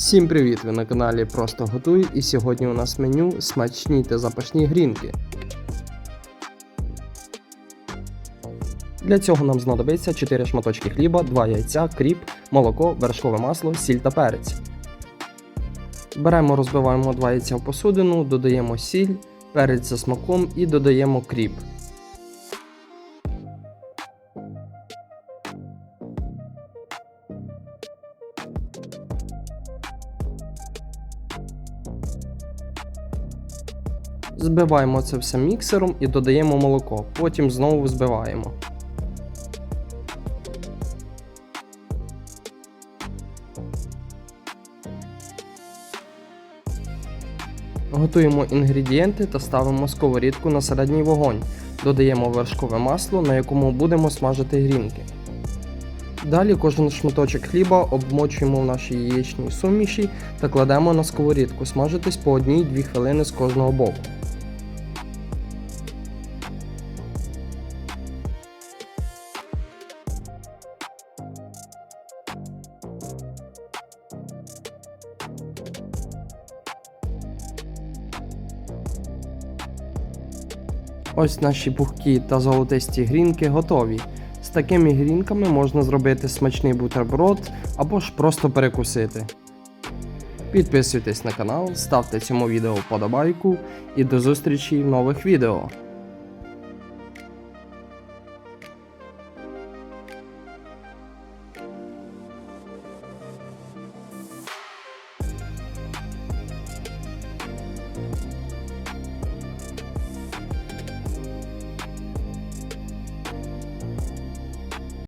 Всім привіт! Ви на каналі Просто Готуй і сьогодні у нас меню смачні та запашні грінки. Для цього нам знадобиться 4 шматочки хліба, 2 яйця, кріп, молоко, вершкове масло, сіль та перець. Беремо, розбиваємо 2 яйця в посудину, додаємо сіль, перець за смаком і додаємо кріп. Збиваємо це все міксером і додаємо молоко, потім знову збиваємо. Готуємо інгредієнти та ставимо сковорідку на середній вогонь. Додаємо вершкове масло, на якому будемо смажити грінки. Далі кожен шматочок хліба обмочуємо в нашій яєчній суміші та кладемо на сковорідку смажитись по 1-2 хвилини з кожного боку. Ось наші пухкі та золотисті грінки готові. З такими грінками можна зробити смачний бутерброд або ж просто перекусити. Підписуйтесь на канал, ставте цьому відео вподобайку і до зустрічі в нових відео.